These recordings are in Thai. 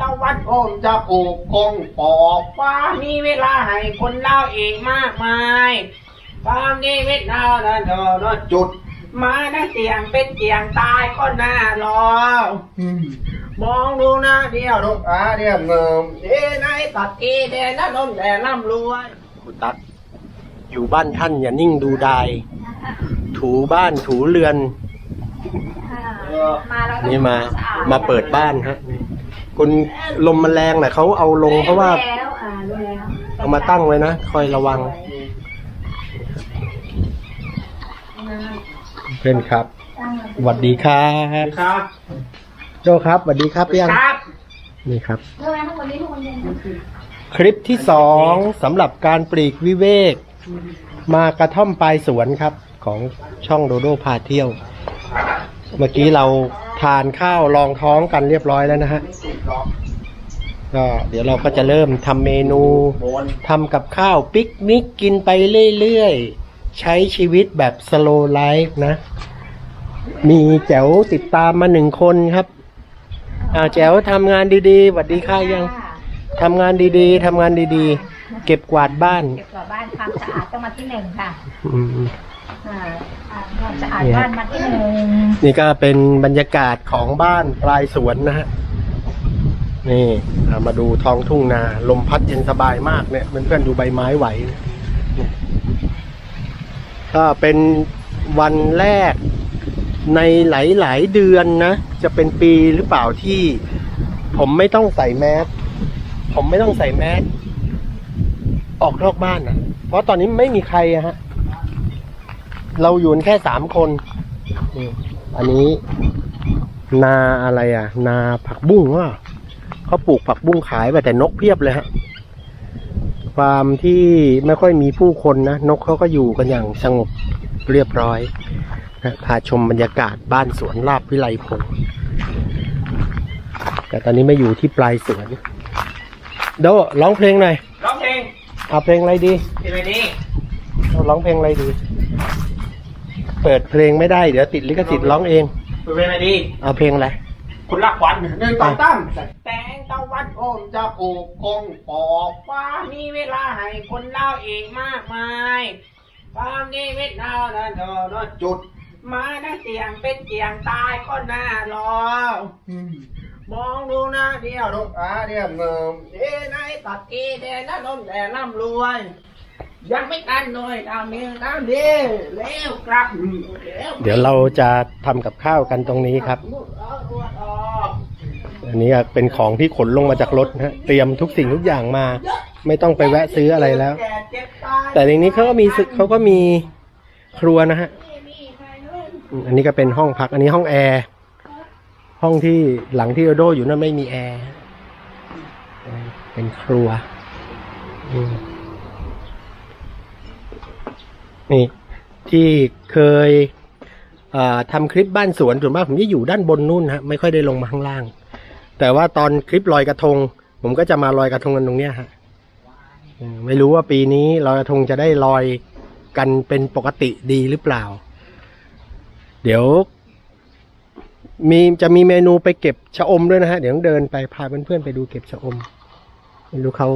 ตะวันโอมจะโอบกงปอกฟ้ามีเวลาให้คนเล่าอีกมากมายตามนี้เวทนานะเนอะจุด มาได้เสียงเป็นเสียงตายก็น่ารอมองดูนะเดียวลูกอาเดียวเงิมเอ้ในตัดเอแดนนะลมแดนร่ำรวยคุณตั๊กอยู่บ้านท่านอย่านิ่งดูดาย ถูบ้านถูเรือนมาแล้วนี่มา มาเปิดบ้านครับ คุณลมมันแรงน่ะเขาเอาลงเพราะว่าแล้วอ่ารู้แล้วเอามาตั้งไว้นะคอยระวังเพื่อนครับสวัสดีครับครับโจครับสวัสดีครับยังครับ นี่ครับ เท่านั้นทั้งหมดนี้ทุกคนเย็นคลิปที่สองสำหรับการปลีกวิเวก มากระท่อมปลายสวนครับ ของช่องโดโดพาเที่ยว เมื่อกี้เราทานข้าวรองท้องกันเรียบร้อยแล้วนะฮะก็เดี๋ยวเราก็จะเริ่มทำเมนูทำกับข้าวปิกนิกกินไปเรื่อยๆ ใช้ชีวิตแบบสโลไลฟ์นะ มีแจ๋วติดตามมาหนึ่งคนครับอ่าแจ๋วทำงานดีๆสวัสดีค่ะยังทำงานดีๆทำงานดีๆ เก็บกวาดบ้าน เก็บกวาดบ้านความสะอาดต้องมาที่หนึ่งค่ะ อืมอ่าอ่าความสะอาดบ้านมาที่หนึ่งนี่ก็เป็นบรรยากาศของบ้านปลายสวนนะฮะ นี่ามาดูท้องทุ่งนา ลมพัดเย็นสบายมากเนี่ยเพื่อนๆดูใบไม้ไหวเนี่ยก็เป็นวันแรกในหลายๆเดือนนะ จะเป็นปีหรือเปล่าที่ ผมไม่ต้องใส่แมสผมไม่ต้องใส่แมสออกนอกบ้านนะเพราะตอนนี้ไม่มีใครอะฮะ เราอยู่กันแค่สามคนนี่อันนี้นาอะไรอะ นาผักบุ้งว่าเขาปลูกผักบุ้งขายไปแต่นกเพียบเลยฮะฟาร์มที่ไม่ค่อยมีผู้คนนะ นกเขาก็อยู่กันอย่างสงบเรียบร้อยนะพาชมบรรยากาศบ้านสวนลาบวิไลพงศ์แต่ตอนนี้ไม่อยู่ที่ปลายสวนโดร้องเพลงหน่อยร้องเพลงเอาเพลงอะไรดีที่ไหนดีเอาร้องเพลงอะไรดี เปิดเพลงไม่ได้เดี๋ยวติดลิขสิทธิ์ร้องเอง เป็นเพลงอะไรดี เอาเพลงอะไรคุณรักขวัญหนึ่งสองสามแสงตะวันโอมจะโอบกงปอกฟ้ามีเวลาให้คนเล่าอีกมากมายตามนี้เวทนานะเนอะจุด มาได้เสียงเป็นเสียงตายก็น่ารอมองดูนะเดียวลูกอาเดียวเงิมเอ้ในตัดเอแดนนะลมแดนร่ำรวย ยังไม่กันหน่อยตามนี้ตามนี้แล้วกลับแล้วเดี๋ยวเราจะทำกับข้าวกันตรงนี้ครับ อันนี้เป็นของที่ขนลงมาจากรถนะฮะเตรียมทุกสิ่งทุกอย่างมา ไม่ต้องไปแวะซื้ออะไรแล้ว แต่ในนี้เขาก็มีสึกเขาก็มีครัวนะฮะอืมอันนี้ก็เป็นห้องพัก อันนี้ห้องแอร์ ห้องที่หลังที่โดโดอยู่นั่นไม่มีแอร์ เป็นครัวอืม นี่ที่เคยอ่าทำคลิปบ้านสวนส่วนมากผมจะอยู่ด้านบนนู่นฮะไม่ค่อยได้ลงมาข้างล่าง แต่ว่าตอนคลิปลอยกระทง ผมก็จะมาลอยกระทงกันตรงเนี้ยฮะไม่รู้ว่าปีนี้ลอยกระทงจะได้ลอยกันเป็นปกติดีหรือเปล่า เดี๋ยว มีจะมีเมนูไปเก็บชะอมด้วยนะฮะ เดี๋ยวต้องเดินไปพาเพื่อนๆไปดูเก็บชะอมไม่รู้เขา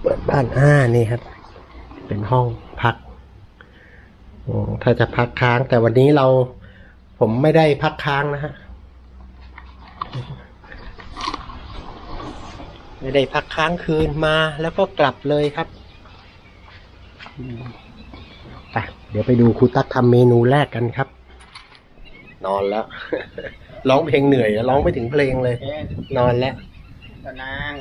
เปิดบ้านอ่านี่ครับ เป็นห้องพัก ถ้าจะพักค้างแต่วันนี้เราผมไม่ได้พักค้างนะฮะ ไม่ได้พักค้างคืนมาแล้วก็กลับเลยครับไปเดี๋ยวไปดูครูตั๊กทำเมนูแรกกันครับ นอนแล้ว ร้องเพลงเหนื่อยร้องไม่ถึงเพลงเลย นอนแล้วนาง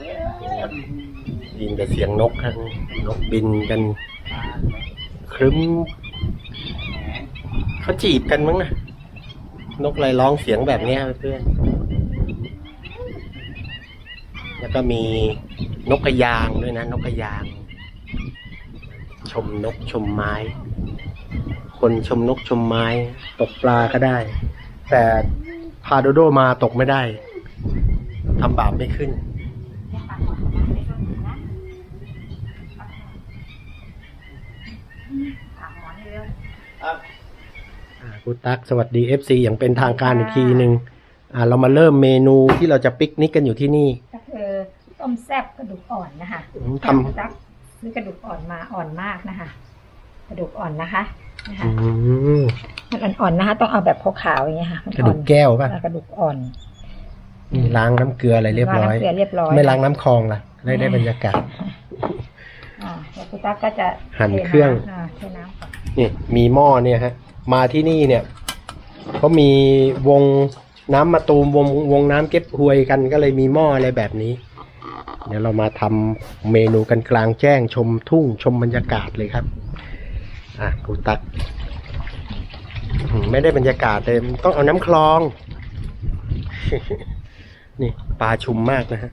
ยินแต่เสียงนกครับนกบินกันครึ้ม เขาจีบกันมั้งนะนกอะไรร้องเสียงแบบนี้เพื่อน แล้วก็มีนกกระยางด้วยนะ นกกระยาง ชมนกชมไม้ คนชมนกชมไม้ ตกปลาก็ได้ แต่พาโดโดมาตกไม่ได้ทำบาปไม่ขึ้น อ่า คุณตั๊กสวัสดี FC อย่างเป็นทางการอีกทีหนึ่งอ่าเรามาเริ่มเมนูที่เราจะปิกนิกกันอยู่ที่นี่ ก็คือต้มแซ่บกระดูกอ่อนนะคะอืมทำตักซื้อกระดูกอ่อนมาอ่อนมากนะคะ กระดูกอ่อนนะคะนะคะ อืมมันอ่อนๆนะคะ ต้องเอาแบบขาวๆอย่างเงี้ยค่ะมันกระดูกแก้วป่ะอ่ากระดูกอ่อนนี่ล้างน้ำเกลืออะไรเรียบร้อย ล้างน้ำเกลือเรียบร้อยไม่ล้างน้ำคลองล่ะได้ได้บรรยากาศ อ่าแล้วคุณตั๊กก็จะหั่นเครื่องทน้ำอ่าเทน้ำก่อนนี่มีหม้อเนี่ยฮะ มาที่นี่เนี่ยเขามีวงน้ำมาตูมวงวงน้ำเก็บหวยกันก็เลยมีหม้ออะไรแบบนี้ เดี๋ยวเรามาทำเมนูกันกลางแจ้งชมทุ่งชมบรรยากาศเลยครับ อะกูตัก ไม่ได้บรรยากาศเลยต้องเอาน้ำคลอง นี่ปลาชุมมากนะฮะ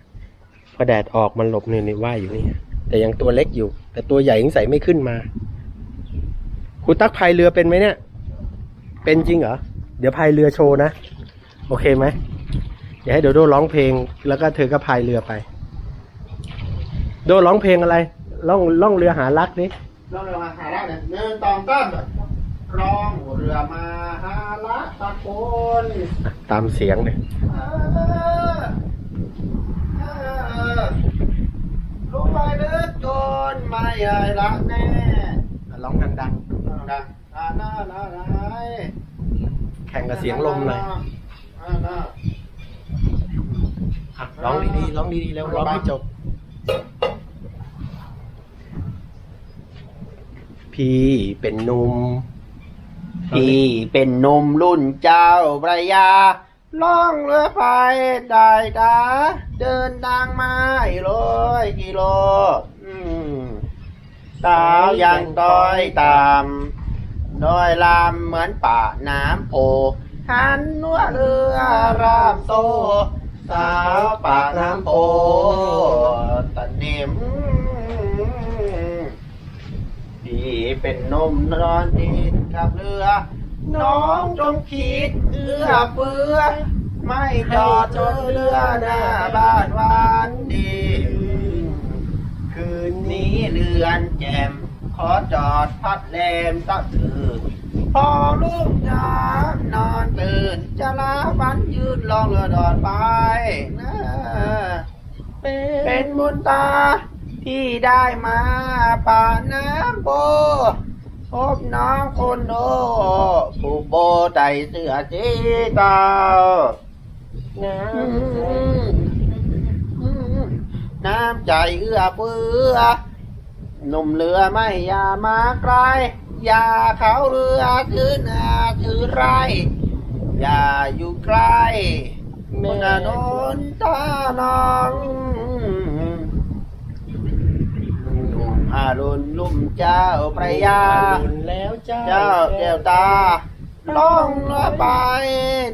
พอแดดออกมันหลบเนี่ยนี่ว่ายอยู่นี่ แต่ยังตัวเล็กอยู่ แต่ตัวใหญ่ยังใส่ไม่ขึ้นมา คุณตักพายเรือเป็นไหมเนี่ย เป็นจริงเหรอ เดี๋ยวพายเรือโชว์นะ โอเคไหมเดี๋ยวให้โดโดร้องเพลง แล้วก็เธอก็พายเรือไป โดร้องเพลงอะไร ล่องล่องเรือหารักดิลองเรือมาหาได้เนี่ยหนึ่งสองสามรองเรือมาหาละตะโกนอะตามเสียงเลยเออเออรู้ไปเลือดโกนไม่ใหญ่รักแน่ร้องดังดังนา นานานาแข่งกับเสียงลมหน่อยอ่านาอะร้องดีๆร้องดีๆแล้วร้องให้จบ พี่เป็นหนุ่มพี่เป็นหนมรุ่นเจ้าพระยาล่องเรือไปได้ดาเดินทางมาร้อยกิโลสาวยังต้อยตาม ดอยลามเหมือนป่าน้ำโพหันนัวเรือรามโตสาวปากน้ำโพตะเนมพี่เป็นนมนอนดินขับเรือ น้องจงคิดเอื้อเฟื้อ ไม่จอดจนเรือหน้าบ้านวานดี คืนนี้เรือนแจ่ม ขอจอดพัดแรมสักคืนพอลูกยามนอนตื่น จะลาฝันยืนลองเรือดอดไปนะเป็นบุญตาที่ได้มาป่าน้ำโบพบน้องคนโนผู้โบใส่เสื้อจีเตาน้ำใจเอื้อเฟื้อ หนุ่มเรือไม่อย่ามาไกล อย่าเขาเรือถือหน้าถือไร อย่าอยู่ใกล้เมื่อนนตาน้องลุ่มอารุณลุ่มเจ้าพระยา แล้วเจ้าเจ้าแก้วตาล่องเรือไป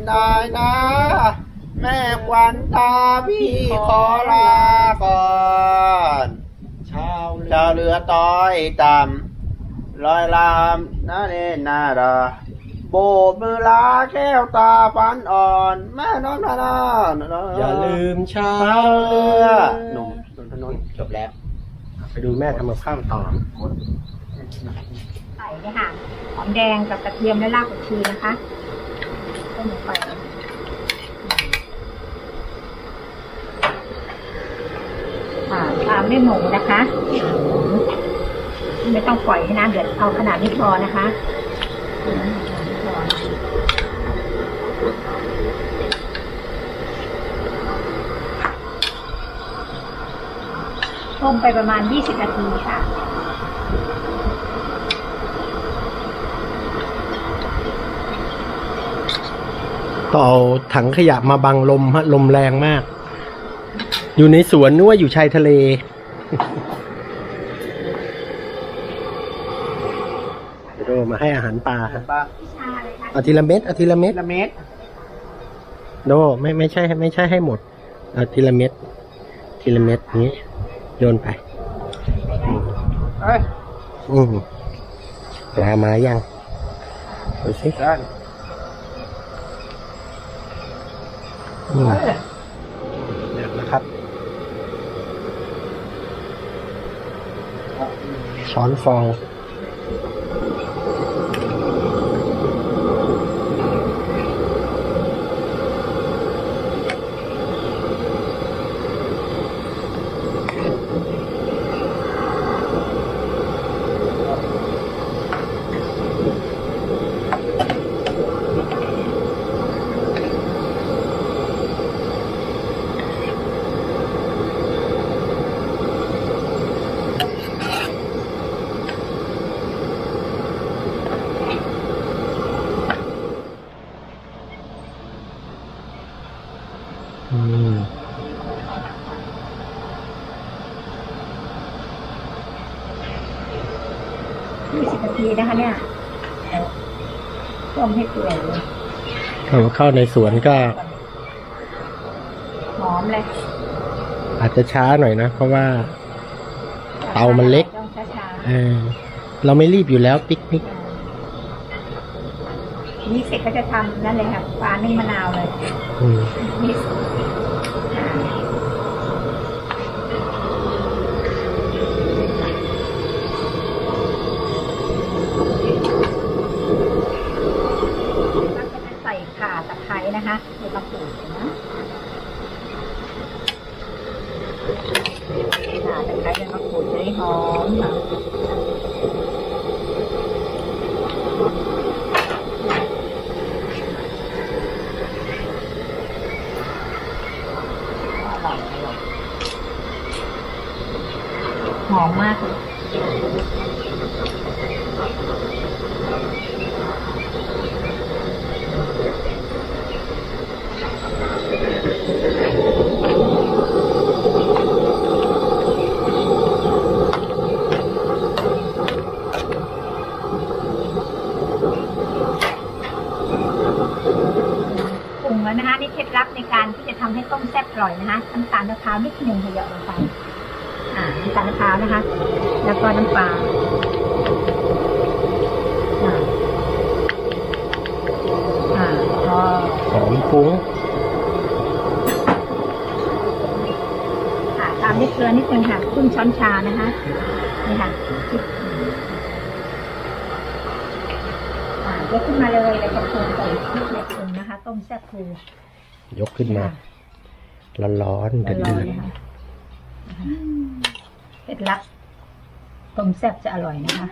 ได้นะ แม่ควันตาพี่ขอลาก่อน ชาวเจ้าเรือต้อยต่ำลอยลามนาเนนาดาโบกมือลาแก้วตาฟันอ่อน แม่น้องนานาอย่าลืมชาเท้าวเรืเรืออหนุ่มนนทนนท์จบแล้ว ไปดูแม่ทำกับข้าวต่อใส่เนี่ยค่ะหอมแดงกับกระเทียมและรากผักชีนะคะต้มลงไปอ่าตาม ด้วยหมูนะคะ ไม่ต้องปล่อยให้น้ำเดือดเอาขนาดนี้พอนะคะต้มไปประมาณ 20 นาทีค่ะต่องเอาถังขยะมาบังลมฮะลมแรงมาก อยู่ในสวนนึกว่าอยู่ชายทะเล เดี๋ยวเรามาให้อาหารปลาฮะปลาเอาทีละเม็ดเอาทีละเม็ด ละเมตรโดไม่ไม่ใช่ไม่ใช่ให้หมดเอาทีละเม็ดทีละเม็ดอย่างนี้โยนไปเอ้ยอืมปลามายังดูสิได้อืม เดี๋ยวนะครับ ช้อนฟอ ทีนะคะเนี่ยต้มให้เปื่อยเลยเอาเข้าในสวนก็ หอมเลย อาจจะช้าหน่อยนะ เพราะว่า เตามันเล็กต้องช้าเออเราไม่รีบอยู่แล้วปิกนิกๆนี่เสร็จก็จะทำนั่นเลยค่ะปลานึ่งมะนาวเลย อืม นี่อ่าแล้วก็จะใส่ข่าตะไคร้ นะคะในมะกรูดนะข่าตะไคร้ในมะกรูดให้หอมค่ะอร่อยอร่อยหอมมากเลย ปรุงแล้วนะคะนี่เคล็ดลับในการที่จะทำให้ต้มแซ่บอร่อยนะคะน้ำตาลมะพร้าวนิดนึงเหยอะลงไปอ่าน้ำตาลมะพร้าวนะคะ แล้วก็น้ำปลาอ่าอ่าพอหอมฟุ้งค่ะตามด้วยเกลือนิดนึงค่ะครึ่งช้อนชานะคะนี่ค่ะอ่ายกขึ้นมาเลยแล้วก็ปรุงใส่พริกในปรุงนะคะ ต้มแซ่บปูยกขึ้นมา ร้อนๆเดืร้ออนดๆนะคะเคล็ดลับต้มแซ่บจะอร่อยนะคะ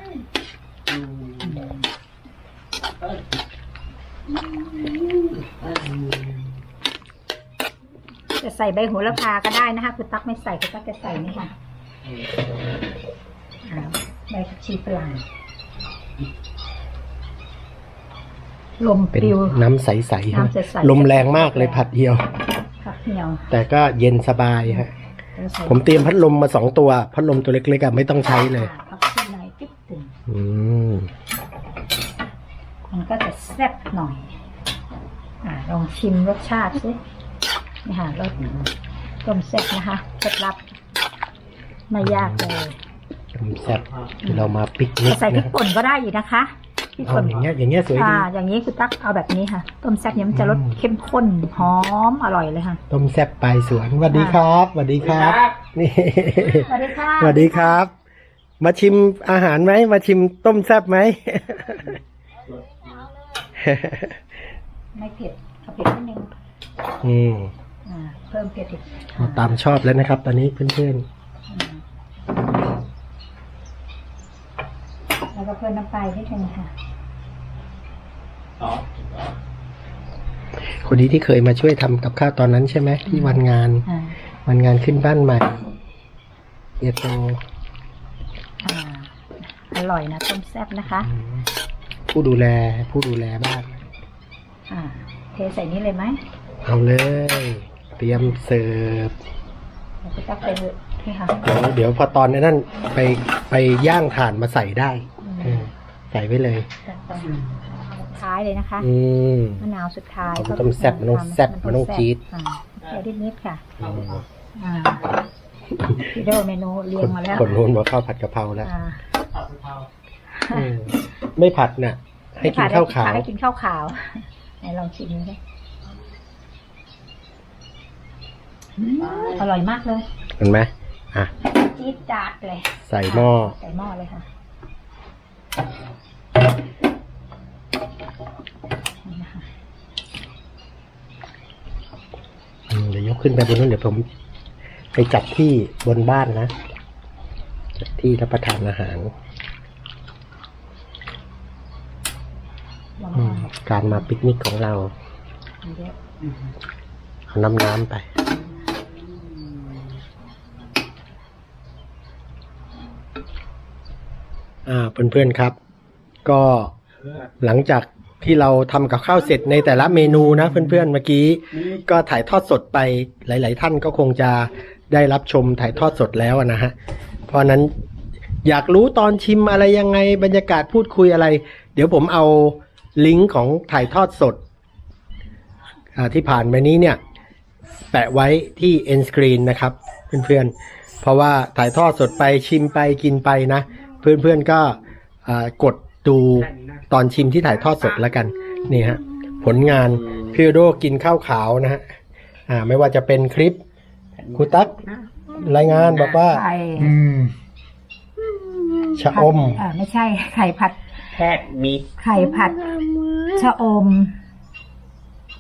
จะใส่ใบโหระพาก็ได้นะคะคุณตั๊กไม่ใส่คุณตั๊กจะใส่นี่ค่ะอ่าใบผักชีฝรั่งลมๆเป็นปลิว น้ำใสๆน้ำใสๆ ลมแรงมากเลยผัดเดียวผัก เหี่ยวแต่ก็เย็นสบายฮะแล้วใส่ผมเตรียมพัดลมมาสองตัว พัดลมตัวเล็กๆอะไม่ต้องใช้เลยผักชีหน่อยจิ๊บตึงอืมมันก็จะแซ่บหน่อย อ่าลองชิมรสชาติสินี่ค่ะรสต้มแซ่บนะคะเคล็ดลับไม่ยากเลยต้มแซ่บที่เรามาปิกนิกจะใส่พรินะกป่นก็ได้อยู่นะคะ พริกเอาป่นอย่างเงี้ยอย่างเงี้ยสวยดีอ่าอย่างนี้คุณตั๊กเอาแบบนี้ค่ะ ต้มแซ่บเนี่ยมันจะรสอืมเข้มข้นหอมอร่อยเลยค่ะ ต้มแซ่บปลายสวนสวัสดีครับสวัสดีครับ นี่สวัสดีค่ะสวัสดีครับ มาชิมอาหารไหมมาชิมต้มแซ่บไหมไม่เผ็ดเอาเผ็ดนิดนึงอืมอ่าเพิ่มเผ็ดอีกเอาตามชอบแล้วนะครับ ตอนนี้เพื่อนอืม แล้วก็เพิ่มน้ำปลานิดนึงค่ะๆคนนี้ที่เคยมาช่วยทำกับข้าวตอนนั้นใช่ไหมที่วันงาน อ่าวันงานขึ้นบ้านใหม่เอโตอ่าอร่อยนะต้มแซ่บนะคะ อืมผู้ดูแลผู้ดูแลบ้าน อ่า เทใส่นี้เลยไหมเอาเลย เตรียมเสิร์ฟเดี๋ยวก็ตักไปเลยนี่ค่ะ เดี๋ยวเดี๋ยวพอตอนนั้นไปไปย่างถ่านมาใส่ได้เออ ใส่ไว้เลยจัดไปสุดท้ายเลยนะคะอืมมะนาวสุดท้ายมันต้องแซ่บมันต้องแซ่บมันต้องจี๊ดอ่าเคี่ยวนิดๆค่ะอืมอ่าพี่โดเมนูเรียงมาแล้วคนนู้นบอกข้าวผัดกะเพราแล้วอ่าอืมไม่ผัดน่ะ ให้กินข้าวขาวให้กินข้าวขาวไหนลองชิมดูสิอืมอร่อยมากเลย เห็นไหมอะจี๊ดจัดเลย ใส่หม้อ ใส่หม้อเลยค่ะนี่นะคะอืม เดี๋ยวยกขึ้นไปบนนู้นเดี๋ยวผมไปจัดที่บนบ้านนะ จัดที่รับประทานอาหารลองอืลมองการมาปิกนิกของเราเยอะเอาน้ำน้ำไป อ่าเพื่อนๆครับ ก็หลังจากที่เราทำกับข้าวเสร็จในแต่ละเมนูนะเพื่อนๆเมื่อกี้ ก็ถ่ายทอดสดไปหลาย ๆ ท่านก็คงจะได้รับชมถ่ายทอดสดแล้วนะฮะเพราะนั้นอยากรู้ตอนชิมอะไรยังไงบรรยากาศพูดคุยอะไร เดี๋ยวผมเอาลิงก์ของถ่ายทอดสดที่ผ่านมานี้เนี่ย แปะไว้ที่ end screen นะครับ เพื่อนๆ เพราะว่าถ่ายทอดสดไปชิมไปกินไปนะ เพื่อนๆก็อ่ากดดูตอนชิมที่ถ่ายทอดสดแล้วกันนี่ฮะผลงานพี่โดกินข้าวขาวนะฮะอ่าไม่ว่าจะเป็นคลิปครูตั๊กรายงานบอกว่าไข่อืมชะอมเออไม่ใช่ไข่ผัดแพทย์มีไข่ผัดชะอม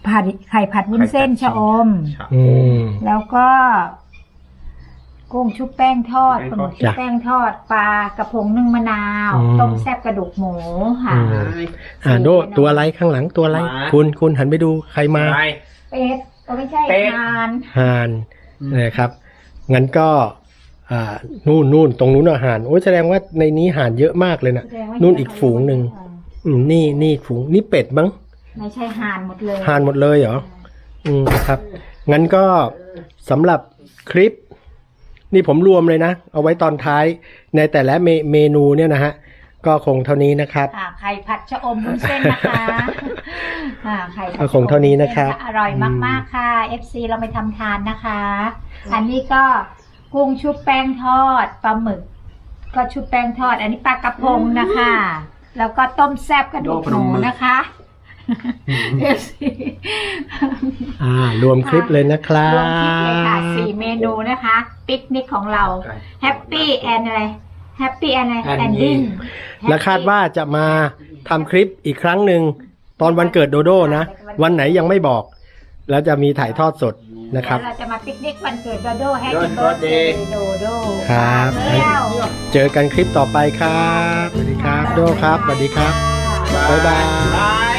ผัดไข่ผัดวุ้นเส้นชะอมอืมแล้วก็ กุ้งชุบแป้งทอดปลาหมึกชุบจ้ะแป้งทอดปลากระพงนึ่งมะนาวอืม ต้มแซ่บกระดูกหมูค่ะ อืมอ่าโดตัวอะไรข้างหลังตัวอะไรคุณคุณหันไปดูใครมา ไป เป็ดก็ไม่ใช่เป็ดทานห่านนะครับ งั้นก็ อ่า นู่นนู่นตรงนู้นอาหารโอ้ยแสดงว่าในนี้ห่านเยอะมากเลยนะ แสดงว่านู่นอีกฝูงหนึ่ง อืมนี่นี่ฝูงนี่เป็ดมั้งไม่ใช่ห่านหมดเลยห่านหมดเลยเหรอ อืมครับ งั้นก็สำหรับคลิป นี่ผมรวมเลยนะ เอาไว้ตอนท้ายในแต่ละเมเมนูเนี่ยนะฮะ ก็คงเท่านี้นะครับ ค่ะไข่ผัดชะอมวุ้นเส้นนะคะค่ะไข่ผัดก็คงเท่านี้นะครับอร่อยมากๆค่ะ FC เราไปทำทานนะคะ อันนี้ก็กุ้งชุบแป้งทอดปลาหมึก ก็ชุบแป้งทอด อันนี้ปลากระพงนะคะ แล้วก็ต้มแซ่บกระดูกหมูนะคะ FC อ่ารวมคลิปเลยนะครัรวมคลิปเลยค่ะบสี่เมนูนะคะ ปิกนิกของเราแฮปปี้แอนอะไรแฮปปี้แอนอะไรแอนดิ้ง และคาดว่าจะมาทำคลิปอีกครั้งหนึ่งตอนวันเกิดโดโด้นะ วันไหนยังไม่บอก แล้วจะมีถ่ายทอดสดนะครับเราจะมาปิกนิกวันเกิดโดโดแฮปโดปี้โดเบิร์ดเดเดย์ย์โดโดครับแล้วเจอกันคลิปต่อไปครับ สวัสดีครับ โดครับ สวัสดีครับ บ๊ายบาย บาย